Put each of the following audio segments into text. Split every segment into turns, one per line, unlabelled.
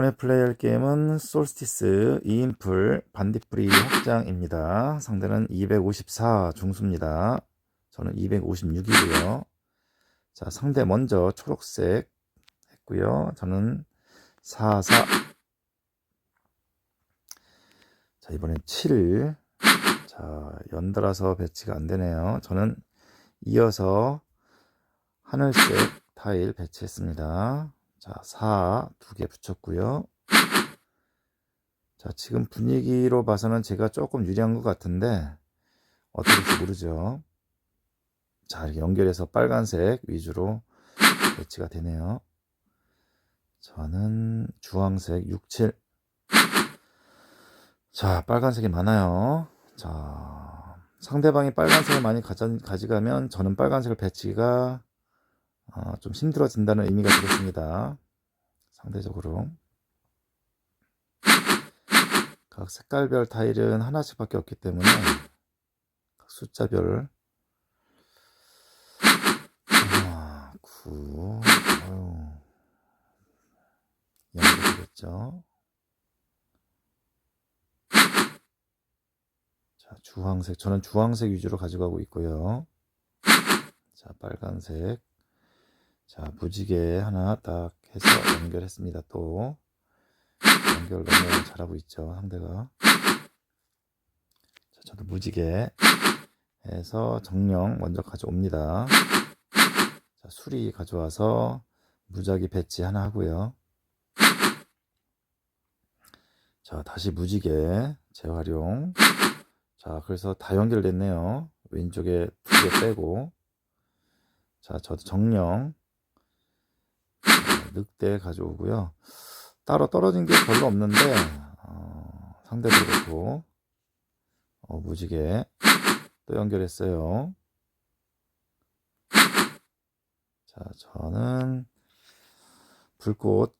이번에 플레이할 게임은 솔스티스 2인풀 반딧불이 확장입니다. 상대는 254 중수입니다. 저는 256이고요. 자, 상대 먼저 초록색 했고요. 저는 44. 자, 이번엔 7. 자, 연달아서 배치가 안 되네요. 저는 이어서 하늘색 타일 배치했습니다. 자, 4 두 개 붙였고요. 자, 지금 분위기로 봐서는 제가 조금 유리한 것 같은데 어떨지 모르죠. 자, 연결해서 빨간색 위주로 배치가 되네요. 저는 주황색 67. 자, 빨간색이 많아요. 자, 상대방이 빨간색을 많이 가져, 가져가면 저는 빨간색을 배치가 어, 좀 힘들어진다는 의미가 되겠습니다. 상대적으로. 각 색깔별 타일은 하나씩밖에 없기 때문에 각 숫자별 하나, 9, 아유, 연결되겠죠. 자, 주황색. 저는 주황색 위주로 가져가고 있고요. 자, 빨간색. 자, 무지개 하나 딱 해서 연결했습니다. 또 연결 너무 잘하고 있죠. 상대가. 자, 저도 무지개 해서 정령 먼저 가져옵니다. 자, 수리 가져와서 무작위 배치 하나 하고요. 자, 다시 무지개 재활용. 자, 그래서 다 연결됐네요. 왼쪽에 두 개 빼고. 자, 저도 정령. 늑대 가져오고요. 따로 떨어진 게 별로 없는데, 어, 상대도 그렇고, 어, 무지개 또 연결했어요. 자, 저는 불꽃.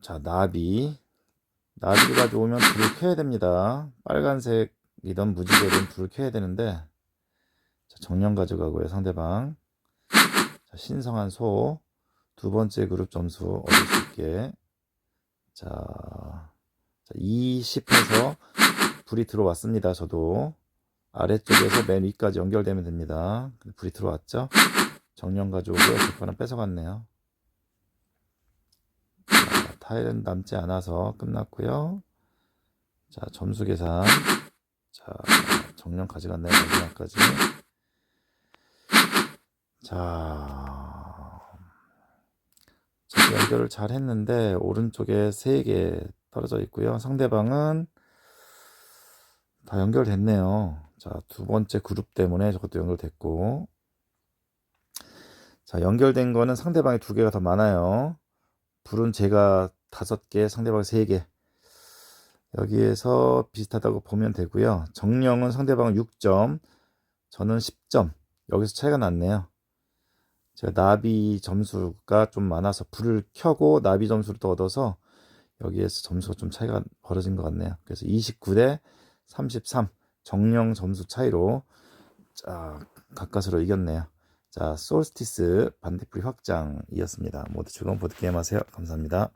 자, 나비. 나비를 가져오면 불을 켜야 됩니다. 빨간색이든 무지개든 불을 켜야 되는데, 자, 정령 가져가고요, 상대방. 자, 신성한 소. 두 번째 그룹 점수 얻을 수 있게. 자, 자 20해서 불이 들어왔습니다. 저도. 아래쪽에서 맨 위까지 연결되면 됩니다. 불이 들어왔죠? 정령 가져오고요. 재판은 뺏어갔네요. 자, 타일은 남지 않아서 끝났고요. 자, 점수 계산. 자, 정령 가져갔네요. 마지막까지. 자, 연결을 잘 했는데, 오른쪽에 3개 떨어져 있고요. 상대방은 다 연결됐네요. 자, 두 번째 그룹 때문에 저것도 연결됐고. 자, 연결된 거는 상대방이 두 개가 더 많아요. 불은 제가 다섯 개, 상대방이 세 개. 여기에서 비슷하다고 보면 되고요. 정령은 상대방은 6점, 저는 10점. 여기서 차이가 났네요. 제가 나비 점수가 좀 많아서 불을 켜고 나비 점수를 또 얻어서 여기에서 점수가 좀 차이가 벌어진 것 같네요. 그래서 29 대 33 정령 점수 차이로 자, 가까스로 이겼네요. 자, 솔스티스 반딧불이 확장이었습니다. 모두 즐거운 보드게임 하세요. 감사합니다.